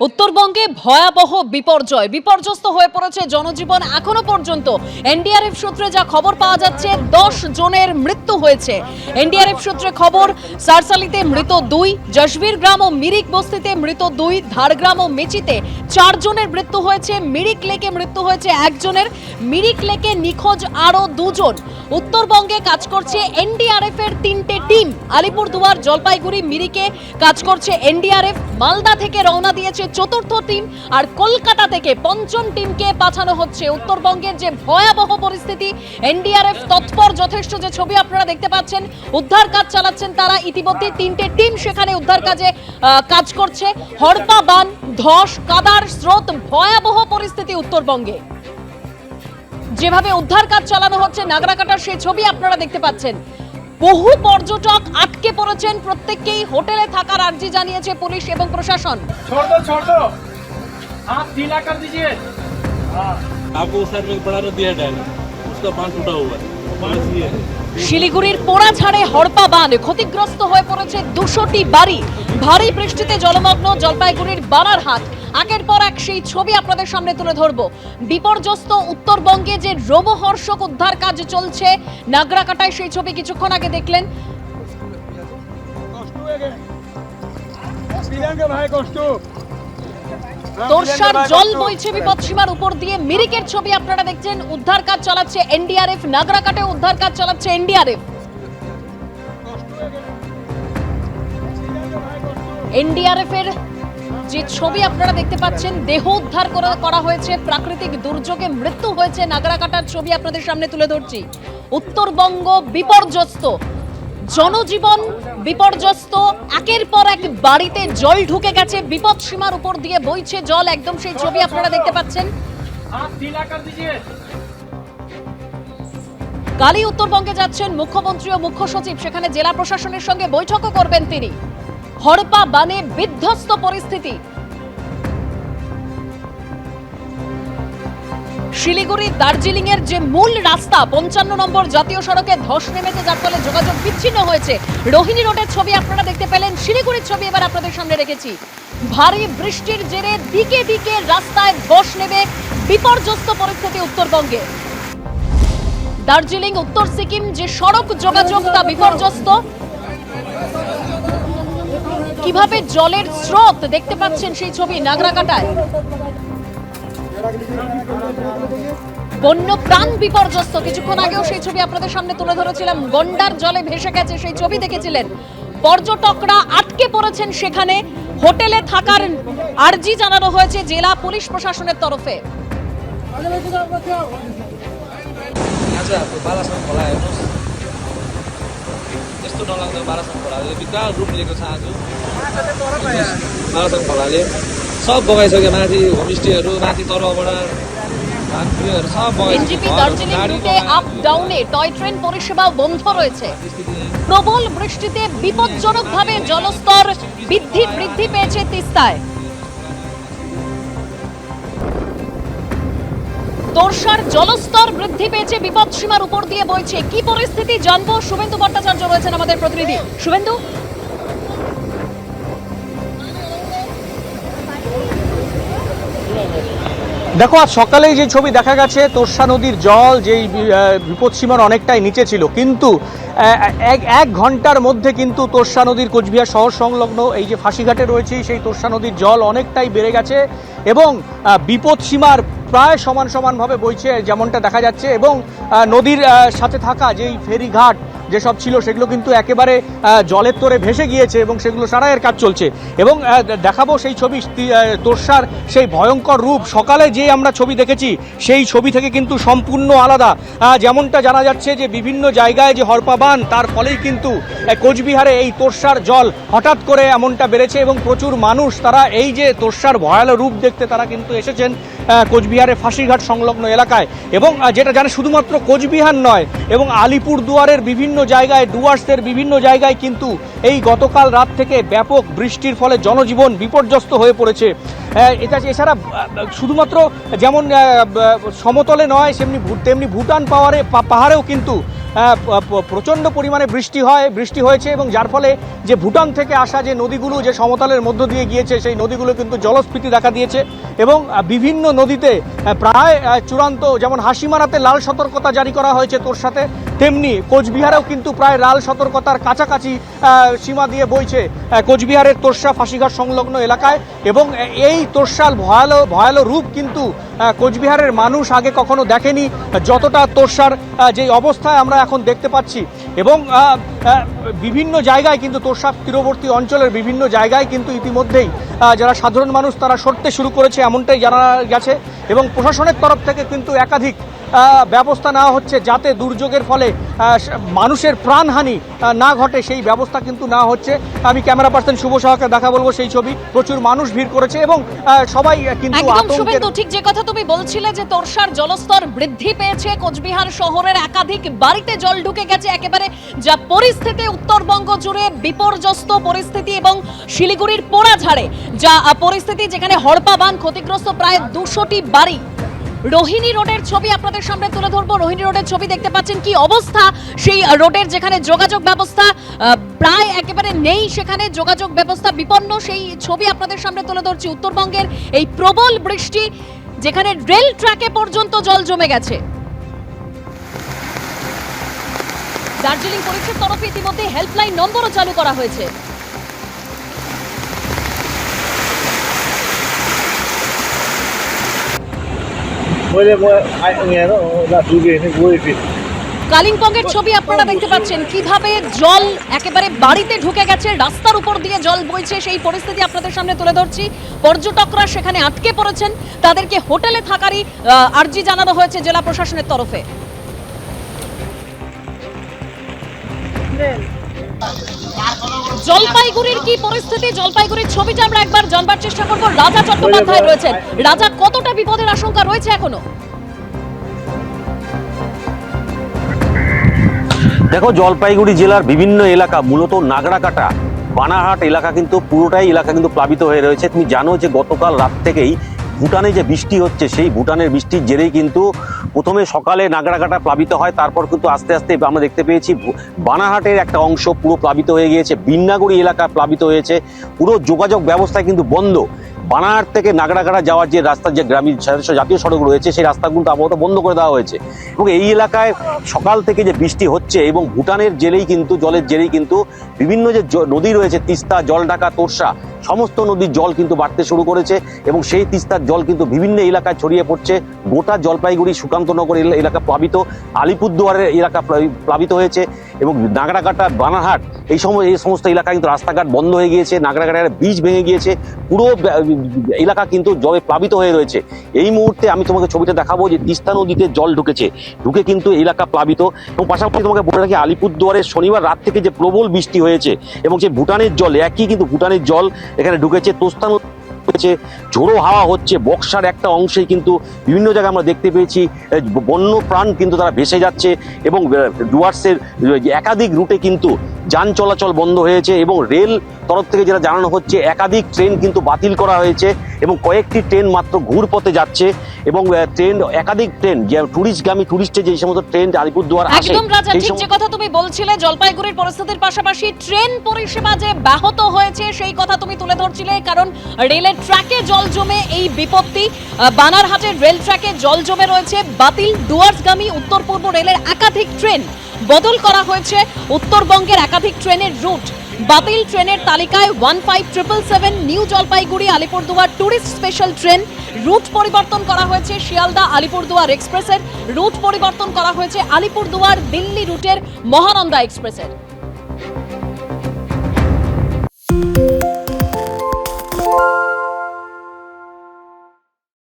উত্তরবঙ্গে ভয়াবহ বিপর্যয়। বিপর্যস্ত হয়ে পড়েছে জনজীবন এখনও পর্যন্ত। এনডিআরএফ সূত্রে যা খবর পাওয়া যাচ্ছে, দশ জনের মৃত্যু হয়েছে। এনডিআরএফ সূত্রে খবর, সারসালিতে মৃত দুই জশবীর গ্রাম ও মিরিক বস্তিতে মৃত দুই ধারগ্রাম ও মেচিতে চারজনের মৃত্যু হয়েছে। মিরিক লেকে মৃত্যু হয়েছে একজনের। মিরিক লেকে নিখোঁজ আরও দুজন। উত্তরবঙ্গে কাজ করছে এনডিআরএফ এর তিনটে টিম। আলিপুরদুয়ার, জলপাইগুড়ি, মিরিকে কাজ করছে এনডিআরএফ। মালদা থেকে রওনা দিয়েছে চতুর্থ টিম আর কলকাতা থেকে পঞ্চম টিমকে পাঠানো হচ্ছে। উত্তরবঙ্গের যে ভয়াবহ পরিস্থিতি, এনডিআরএফ তৎপর যথেষ্ট যে ছবি আপনারা দেখতে পাচ্ছেন, উদ্ধার কাজ চালাচ্ছেন তারা। ইতিমধ্যে তিনটে টিম সেখানে উদ্ধার কাজে কাজ করছে। হরপা বান, ধস, কাদার স্রোত, ভয়াবহ পরিস্থিতি উত্তরবঙ্গে। যেভাবে উদ্ধার কাজ চালানো হচ্ছে, নাগরাকাটার সেই ছবি আপনারা দেখতে পাচ্ছেন। বহু পর্যটক আটকে পড়েছেন প্রত্যেককেই হোটেলে থাকার আর্জি জানিয়েছে পুলিশ এবং প্রশাসন छोड़ दो छोड़ दो हाथ ढीला कर दीजिए हाँ आपको उस साइड में एक बड़ा नदी है डैम उसका बांध टूटा हुआ है बस ये है শিলিগুড়ির পোড়াঝাড়ে হরপা বাঁধ ক্ষতিগ্রস্ত হয়ে পড়েছে দুশোটি বাড়ি ভারী বৃষ্টিতে জলমগ্ন জলপাইগুড়ির বানারহাট একের পর এক সেই ছবি আপনাদের সামনে তুলে ধরব। বিপর্যস্ত উত্তরবঙ্গে যে রোমহর্ষক উদ্ধার কাজ চলছে নাগরাকাটায় সেই ছবি কিছুক্ষণ আগে দেখলেন। তোরসার জল বইছে বিপদসীমার উপর দিয়ে। মিরিকের ছবি আপনারা দেখছেন উদ্ধার কাজ চালাচ্ছে এনডিআরএফ নাগরাকাটে উদ্ধার কাজ চালাচ্ছে এনডিআরএফ। এনডিআরএফ এর যে ছবি আপনারা দেখতে পাচ্ছেন, দেহ উদ্ধার করা হয়েছে, প্রাকৃতিক দুর্যোগে মৃত্যু হয়েছে নাগরাকাটার ছবি আপনাদের সামনে তুলে ধরছি। উত্তরবঙ্গ বিপর্যস্ত, জনজীবন বিপর্যস্ত, একের পর এক বাড়িতে জল ঢুকে গেছে, বিপদ সীমার উপর দিয়ে বইছে জল, একদম সেই ছবি আপনারা দেখতে পাচ্ছেন। কালই উত্তরবঙ্গে যাচ্ছেন মুখ্যমন্ত্রী ও মুখ্য সচিব, সেখানে জেলা প্রশাসনের সঙ্গে বৈঠকও করবেন তিনি। হরপা বানে বিধ্বস্ত পরিস্থিতি। শিলিগুড়ি দার্জিলিং এর যে মূল রাস্তা, পঞ্চান্ন নম্বর জাতীয় সড়কে ধস নেমেছে, যার ফলে যোগাযোগ বিচ্ছিন্ন হয়েছে। রোহিণী রোডের ছবি আপনারা দেখতে পেলেন, শিলিগুড়ির ছবি এবার আপনাদের সামনে রেখেছি। ভারী বৃষ্টির জেরে দিকে দিকে রাস্তায় ধস নেমে বিপর্যস্ত পরিস্থিতি উত্তরবঙ্গে। দার্জিলিং, উত্তর সিকিম যে সড়ক যোগাযোগ তা বিপর্যস্ত। কীভাবে জলের স্রোত দেখতে পাচ্ছেন সেই ছবি নাগরাকাটায়? বন্য প্রাণ বিপর্যস্ত। কিছুক্ষণ আগেও সেই ছবি আপনাদের সামনে তুলে ধরেছিলাম। গন্ডার জলে ভেসে গেছে, সেই ছবি দেখেছিলেন। পর্যটকরা আটকে পড়েছেন সেখানে। হোটেলে থাকার আর্জি জানানো হয়েছে জেলা পুলিশ প্রশাসনের তরফে। आज हाम्रो बालासन खोला हेर्नुहोस् यस्तो डरलाग्दो बालासन खोलाले विकराल रूप लिएको छ आज बालासन खोलाले सब बगाइसक्यो माथि होमस्टेहरू माथि तरुवाबाट खानपिनहरू सब बगाइसक्यो এনজিপি घरहरू, দার্জিলিং गाडी রুটে আপ ডাউনে টয় ট্রেন পরিষেবা বন্ধ রয়েছে প্রবল বৃষ্টিতে বিপজ্জনকভাবে জলস্তর বৃদ্ধি বৃদ্ধি পেয়েছে তিস্তায় তোরসার জলস্তর বৃদ্ধি পেয়েছে বিপদসীমার উপর দিয়ে বইছে। কি পরিস্থিতি জানব? শুভেন্দু ভট্টাচার্য রয়েছেন আমাদের প্রতিনিধি। শুভেন্দু? দেখো, আজ সকালেই যে ছবি দেখা গেছে, তোরসা নদীর জল যেই বিপদসীমার অনেকটাই নিচে ছিল। কিন্তু এক এক ঘণ্টার মধ্যে কিন্তু তোরসা নদীর কোচবিহার শহর সংলগ্ন এই যে ফাঁসিঘাটে রয়েছে, সেই তোরসা নদীর জল অনেকটাই বেড়ে গেছে এবং বিপদসীমার প্রায় সমান সমানভাবে বইছে যেমনটা দেখা যাচ্ছে এবং নদীর সাথে থাকা যেই ফেরিঘাট যেসব ছিল সেগুলো কিন্তু একেবারে জলের তোরে ভেসে গিয়েছে এবং সেগুলো সারাইয়ের কাজ চলছে। এবং দেখাবো সেই ছবি তোরসার সেই ভয়ঙ্কর রূপ। সকালে যে আমরা ছবি দেখেছি, সেই ছবি থেকে কিন্তু সম্পূর্ণ আলাদা। যেমনটা জানা যাচ্ছে যে বিভিন্ন জায়গায় যে হরপাবান, তার ফলেই কিন্তু কোচবিহারে এই তোরসার জল হঠাৎ করে এমনটা বেড়েছে এবং প্রচুর মানুষ তারা এই যে তোরসার ভয়াল রূপ দেখতে তারা কিন্তু এসেছেন। আহ, কোচবিহারে ফাঁসিঘাট সংলগ্ন এলাকায়। এবং যেটা জানে শুধুমাত্র কোচবিহার নয় এবং আলিপুর দুয়ারের বিভিন্ন জায়গায় ডুয়ার্সের বিভিন্ন জায়গায় কিন্তু এই গতকাল রাত থেকে ব্যাপক বৃষ্টির ফলে জনজীবন বিপর্যস্ত হয়ে পড়েছে। এটা এছাড়া শুধুমাত্র যেমন সমতলে নয় সেমনি তেমনি ভুটান পাওয়ারে পাহাড়েও কিন্তু প্রচণ্ড পরিমাণে বৃষ্টি হয়, বৃষ্টি হয়েছে এবং যার ফলে যে ভুটান থেকে আসা যে নদীগুলো যে সমতলের মধ্য দিয়ে গিয়েছে, সেই নদীগুলো কিন্তু জলস্ফীতি দেখা দিয়েছে এবং বিভিন্ন নদীতে প্রায় চূড়ান্ত যেমন হাসিমারাতে লাল সতর্কতা জারি করা হয়েছে তোর সাথে, তেমনি কোচবিহারেও কিন্তু প্রায় লাল সতর্কতার কাছাকাছি সীমা দিয়ে বইছে কোচবিহারের তোরসা ফাঁসিঘাট সংলগ্ন এলাকায় এবং এই তোরসাল ভয়ালো ভয়ালো রূপ কিন্তু কোচবিহারের মানুষ আগে কখনো দেখেনি, যতটা তোরসার যেই অবস্থায় আমরা এখন দেখতে পাচ্ছি। এবং বিভিন্ন জায়গায় কিন্তু তোরসা তীরবর্তী অঞ্চলের বিভিন্ন জায়গায় কিন্তু ইতিমধ্যেই যারা সাধারণ মানুষ তারা সরতে শুরু করেছে এমনটাই জানা গেছে। এবং প্রশাসনের তরফ থেকে কিন্তু একাধিক ব্যবস্থা নেওয়া হচ্ছে যাতে দুর্যোগের ফলে মানুষের প্রাণহানি না ঘটে সেই ব্যবস্থা কিন্তু না হচ্ছে। আমি ক্যামেরা পার্সন শুভ সহকে দেখা বলব সেই ছবি। প্রচুর মানুষ ভিড় করেছে এবং সবাই কিন্তু শুভেন্দু ঠিক যে কথা তুমি বলছিলে যে তোরসার জলস্তর বৃদ্ধি পেয়েছে। কোচবিহার শহরের একাধিক বাড়িতে জল ঢুকে গেছে। একেবারে যা পরিস্থিতি উত্তরবঙ্গ জুড়ে বিপর্যস্ত পরিস্থিতি এবং শিলিগুড়ির পোড়াঝাড়ে। যা পরিস্থিতি যেখানে হড়পা বাঁধ ক্ষতিগ্রস্ত প্রায় দুশোটি বাড়ি রোহিণী রোডের ছবি আপনাদের সামনে তুলে ধরবো। রোহিণী রোডের ছবি দেখতে পাচ্ছেন কি অবস্থা? সেই রোডের যেখানে যোগাযোগ ব্যবস্থা প্রায় একেবারে নেই সেখানে যোগাযোগ ব্যবস্থা বিপন্ন। সেই ছবি আপনাদের সামনে তুলে ধরছি উত্তরবঙ্গের এই প্রবল বৃষ্টি, যেখানে রেল ট্র্যাকে পর্যন্ত জল জমে গেছে। দার্জিলিং পুলিশের তরফে ইতিমধ্যে হেল্পলাইন নম্বরও চালু করা হয়েছে। কালিম্পংয়ের ছবি আপনারা দেখতে পাচ্ছেন। কীভাবে জল একেবারে বাড়িতে ঢুকে গেছে, রাস্তার উপর দিয়ে জল বইছে, সেই পরিস্থিতি আপনাদের সামনে তুলে ধরছি। পর্যটকরা সেখানে আটকে পড়েছেন। তাদেরকে হোটেলে থাকারই আর্জি জানানো হয়েছে জেলা প্রশাসনের তরফে। জলপাইগুড়ির কি পরিস্থিতি? জলপাইগুড়ির ছবিটা আমরা একবার জানবার চেষ্টা করব। রাজা চট্টোপাধ্যায় রয়েছেন। রাজা কতটা বিপদের আশঙ্কা রয়েছে এখনও? দেখো জলপাইগুড়ি জেলার বিভিন্ন এলাকা মূলত নাগরাকাটা বানাহাট এলাকা কিন্তু পুরোটাই এলাকা কিন্তু প্লাবিত হয়ে রয়েছে। তুমি জানো যে গতকাল রাত থেকেই ভুটানে যে বৃষ্টি হচ্ছে, সেই ভুটানের বৃষ্টির জেরেই কিন্তু প্রথমে সকালে নাগরাকাটা প্লাবিত হয়, তারপর কিন্তু আস্তে আস্তে আমরা দেখতে পেয়েছি বানাহাটের একটা অংশ পুরো প্লাবিত হয়ে গিয়েছে, বিন্নাগুড়ি এলাকা প্লাবিত হয়েছে, পুরো যোগাযোগ ব্যবস্থা কিন্তু বন্ধ। বানাহাট থেকে নাগরাকাটা যাওয়ার যে রাস্তা যে গ্রামীণ জাতীয় সড়ক রয়েছে, সেই রাস্তাগুলো আপাতত বন্ধ করে দেওয়া হয়েছে। এবং এই এলাকায় সকাল থেকে যে বৃষ্টি হচ্ছে এবং ভুটানের জেলেই কিন্তু, জলের জেরেই কিন্তু বিভিন্ন যে নদী রয়েছে, তিস্তা, জলঢাকা, তোরসা সমস্ত নদীর জল কিন্তু বাড়তে শুরু করেছে এবং সেই তিস্তার জল কিন্তু বিভিন্ন এলাকায় ছড়িয়ে পড়ছে। গোটা জলপাইগুড়ি, সুকান্তনগর এলাকা প্লাবিত। আলিপুরদুয়ারের এলাকা প্লাবি- প্লাবিত হয়েছে এবং নাগরাকাটা, বানারহাট এই সময় এই সমস্ত এলাকা কিন্তু রাস্তাঘাট বন্ধ হয়ে গিয়েছে, নাগরাকাটার বীজ ভেঙে গিয়েছে। পুরো এলাকা কিন্তু জলে প্লাবিত হয়ে রয়েছে। এই মুহূর্তে আমি তোমাকে ছবিটা দেখাবো যে তিস্তা নদীতে জল ঢুকেছে, ঢুকে কিন্তু এলাকা প্লাবিত। এবং পাশাপাশি তোমাকে বলে রাখি আলিপুরদুয়ারের শনিবার রাত থেকে যে প্রবল বৃষ্টি হয়েছে এবং যে ভুটানের জল, একই কিন্তু ভুটানের জল এখানে ঢুকেছে, তোস্তান হচ্ছে ঝোড়ো হাওয়া হচ্ছে, বক্সার একটা অংশে কিন্তু বিভিন্ন জায়গায় আমরা দেখতে পেয়েছি বন্য প্রাণ কিন্তু তারা ভেসে যাচ্ছে এবং ডুয়ার্সের একাধিক রুটে কিন্তু যান চলাচল বন্ধ হয়েছে এবং রেল তরফ থেকে যেটা জানানো হচ্ছে একাধিক ট্রেন কিন্তু বাতিল করা হয়েছে এবং কয়েকটি ট্রেন মাত্র ঘুরপথে যাচ্ছে এবং ট্রেন একাধিক ট্রেন যে টুরিস্টগামী টুরিস্টের যে সমস্ত ট্রেন আলিপুরদুয়ার আসে একদম রাজা ঠিক যে কথা তুমি বলছিলে জলপাইগুড়ির পরিস্থিতির পাশাপাশি ট্রেন পরিষেবা যে ব্যাহত হয়েছে সেই কথা তুমি তুলে ধরছিলে কারণ রেলের ট্র্যাকে জল জমে এই বিপত্তি। বানারহাটের রেল ট্র্যাকে জল জমে রয়েছে বাতিল ডুয়ার্সগামী উত্তর পূর্ব রেলের একাধিক ট্রেন। বদল করা হয়েছে উত্তরবঙ্গের একাধিক ট্রেনের রুট। বাতিল ট্রেনের তালিকায় one five triple seven new Jalpaiguri Alipurduar tourist special train. Route পরিবর্তন করা হয়েছে শিয়ালদা আলিপুরদুয়ার এক্সপ্রেসের। রুট পরিবর্তন করা হয়েছে আলিপুরদুয়ার দিল্লি রুটের মহানন্দা এক্সপ্রেসের।